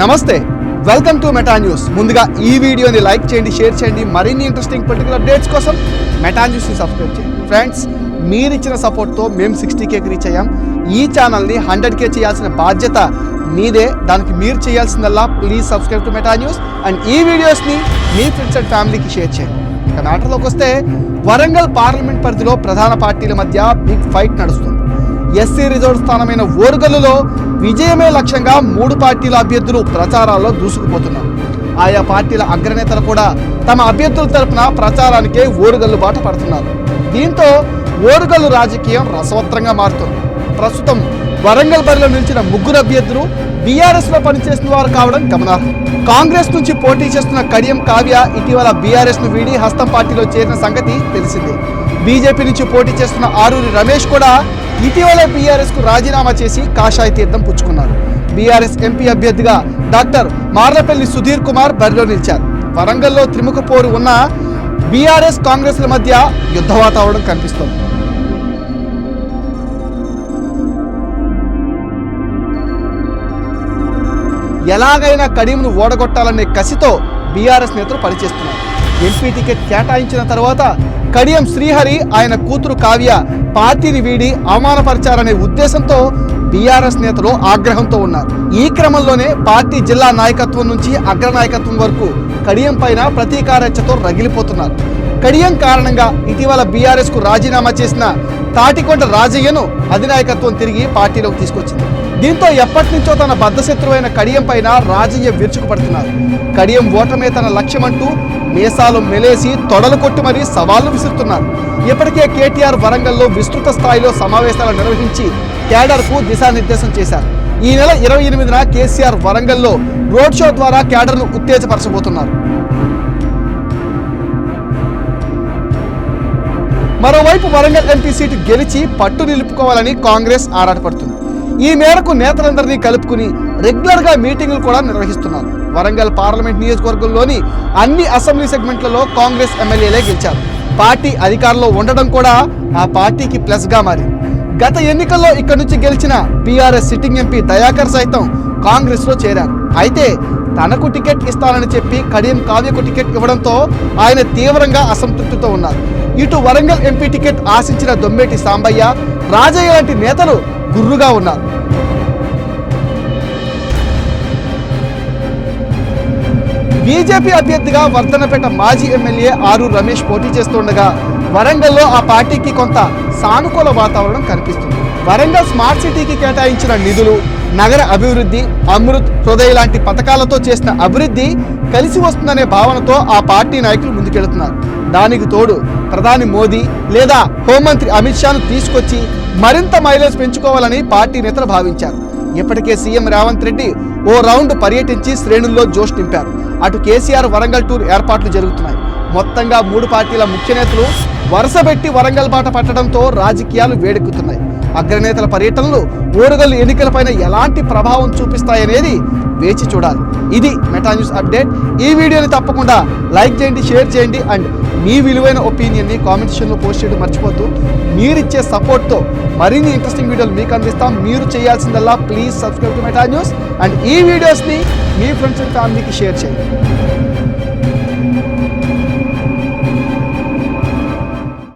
నమస్తే. Welcome to Meta news ముందుగా ఈ వీడియోని లైక్ చేయండి షేర్ చేయండి. మరిన్ని ఇంట్రెస్టింగ్ పొలిటికల్ అప్డేట్స్ కోసం మెటా న్యూస్ని సబ్స్క్రైబ్ చేయండి. ఫ్రెండ్స్ మీరు ఇచ్చిన సపోర్ట్తో మేము సిక్స్టీ కేకి రీచ్ అయ్యాం. ఈ ఛానల్ని హండ్రెడ్ కే చేయాల్సిన బాధ్యత మీదే. దానికి మీరు చేయాల్సిందల్లా please subscribe to Meta News and ఈ వీడియోస్ని మీ ఫ్రెండ్స్ అండ్ ఫ్యామిలీకి షేర్ చేయండి. ఇక మ్యాటర్లోకి వస్తే వరంగల్ పార్లమెంట్ పరిధిలో ప్రధాన పార్టీల మధ్య బిగ్ ఫైట్ నడుస్తుంది. ఎస్సీ రిజర్వ్ స్థానమైన ఓరుగల్లులో విజయమే లక్ష్యంగా మూడు పార్టీల అభ్యర్థులు ప్రచారాల్లో దూసుకుపోతున్నారు. ఆయా పార్టీల అగ్రనేతలు కూడా తమ అభ్యర్థుల తరపున ప్రచారానికే ఓరుగల్లు బాట పడుతున్నారు. దీంతో ఓరుగల్లు రాజకీయం రసవత్రంగా మారుతుంది. ప్రస్తుతం వరంగల్ బరిలో నిలిచిన ముగ్గురు అభ్యర్థులు బీఆర్ఎస్లో పనిచేసిన వారు కావడం గమనార్హం. కాంగ్రెస్ నుంచి పోటీ చేస్తున్న కడియం కావ్య ఇటీవల బీఆర్ఎస్ను వీడి హస్తం పార్టీలో చేరిన సంగతి తెలిసిందే. బీజేపీ నుంచి పోటీ చేస్తున్న ఆరూరి రమేష్ కూడా ఇటీవలే బీఆర్ఎస్కు రాజీనామా చేసి కాషాయ తీర్థం పుచ్చుకున్నారు. బీఆర్ఎస్ ఎంపీ అభ్యర్థిగా డాక్టర్ మార్లపల్లి సుధీర్ కుమార్ బరిలో నిలిచారు. వరంగల్లో త్రిముఖ పోరు ఉన్న బీఆర్ఎస్ కాంగ్రెస్ల మధ్య యుద్ధ వాతావరణం కనిపిస్తోంది. ఎలాగైనా కడియంను ఓడగొట్టాలనే కసితో బీఆర్ఎస్ నేతలు పనిచేస్తున్నారు. ఎంపీ టికెట్ కేటాయించిన తర్వాత కడియం శ్రీహరి ఆయన కూతురు కావ్య పార్టీని వీడి అవమానపరిచారనే ఉద్దేశంతో బీఆర్ఎస్ నేతలు ఆగ్రహంతో ఉన్నారు. ఈ క్రమంలోనే పార్టీ జిల్లా నాయకత్వం నుంచి అగ్రనాయకత్వం వరకు కడియం పైన ప్రతీకారేచ్ఛతో రగిలిపోతున్నారు. కడియం కారణంగా ఇటీవల బీఆర్ఎస్కు రాజీనామా చేసిన తాటికొండ రాజయ్యను అధినాయకత్వం తిరిగి పార్టీలోకి తీసుకొచ్చింది. దీంతో ఎప్పటి నుంచో తన బద్ధశత్రువైన కడియం పైన రాజయ్య విరుచుకుపడుతున్నారు. కడియం ఓటమే తన లక్ష్యమంటూ మీసాలు మెలేసి తొడలు కొట్టి మరీ సవాళ్ళు విసురుతున్నారు. ఇప్పటికే కేటీఆర్ వరంగల్లో విస్తృత స్థాయిలో సమావేశాలు నిర్వహించి కేడర్కు దిశానిర్దేశం చేశారు. ఈ నెల ఇరవై ఎనిమిదిన కేసీఆర్ వరంగల్లో రోడ్ షో ద్వారా కేడర్ను ఉత్తేజపరచబోతున్నారు. మరోవైపు వరంగల్ ఎంపీ సీటు గెలిచి పట్టు నిలుపుకోవాలని కాంగ్రెస్ ఆరాటపడుతుంది. ఈ మేరకు నేతలందరినీ కలుపుకుని రెగ్యులర్గా మీటింగులు కూడా నిర్వహిస్తున్నారు. వరంగల్ పార్లమెంట్ నియోజకవర్గంలోని అన్ని అసెంబ్లీ సెగ్మెంట్లలో కాంగ్రెస్ ఎమ్మెల్యేలే గెలిచారు. పార్టీ అధికారంలో ఉండడం కూడా ఆ పార్టీకి ప్లస్గా మారింది గత ఎన్నికల్లో ఇక్కడ నుంచి గెలిచిన బీఆర్ఎస్ సిట్టింగ్ ఎంపీ దయాకర్ సైతం కాంగ్రెస్లో చేరారు. అయితే తనకు టికెట్ ఇస్తానని చెప్పి కడియం కావ్యకు టికెట్ ఇవ్వడంతో ఆయన తీవ్రంగా అసంతృప్తితో ఉన్నారు. ఇటు వరంగల్ ఎంపీ టికెట్ ఆశించిన దొమ్మేటి సాంబయ్య రాజయ్య లాంటి నేతలు గుర్రుగా ఉన్నారు బీజేపీ అభ్యర్థిగా వర్ధనపేట మాజీ ఎమ్మెల్యే ఆరు రమేష్ పోటీ చేస్తుండగా వరంగల్లో ఆ పార్టీకి కొంత సానుకూల వాతావరణం కనిపిస్తుంది. వరంగల్ స్మార్ట్ సిటీకి కేటాయించిన నిధులు నగర అభివృద్ధి అమృత్ హృదయ లాంటి పథకాలతో చేసిన అభివృద్ధి కలిసి వస్తుందనే భావనతో ఆ పార్టీ నాయకులు ముందుకెళ్తున్నారు. దానికి తోడు ప్రధాని మోదీ లేదా హోంమంత్రి అమిత్ షాను తీసుకొచ్చి మరింత మైలేజ్ పెంచుకోవాలని పార్టీ నేతలు భావించారు. ఇప్పటికే సీఎం రేవంత్ రెడ్డి ఓ రౌండ్ పర్యటించి శ్రేణుల్లో జోష్ నింపారు. అటు కేసీఆర్ వరంగల్ టూర్ ఏర్పాట్లు జరుగుతున్నాయి. మొత్తంగా మూడు పార్టీల ముఖ్య నేతలు వరుసపెట్టి వరంగల్ బాట పట్టడంతో రాజకీయాలు వేడెక్కుతున్నాయి. అగ్రనేతల పర్యటనలు ఓరుగల్లు ఎన్నికలపైన ఎలాంటి ప్రభావం చూపిస్తాయనేది వేచి చూడాలి. ఇది మెటా న్యూస్ అప్డేట్. ఈ వీడియోని తప్పకుండా లైక్ చేయండి షేర్ చేయండి అండ్ మీ విలువైన ఒపీనియన్ని కామెంట్ సెక్షన్లో పోస్ట్ చేయడం మర్చిపోతూ మీరిచ్చే సపోర్ట్తో మరిన్ని ఇంట్రెస్టింగ్ వీడియోలు మీకు అందిస్తాం. మీరు చేయాల్సిందల్లా please subscribe to Meta News and ఈ వీడియోస్ని మీ ఫ్రెండ్స్ అండ్ ఫ్యామిలీకి షేర్ చేయండి.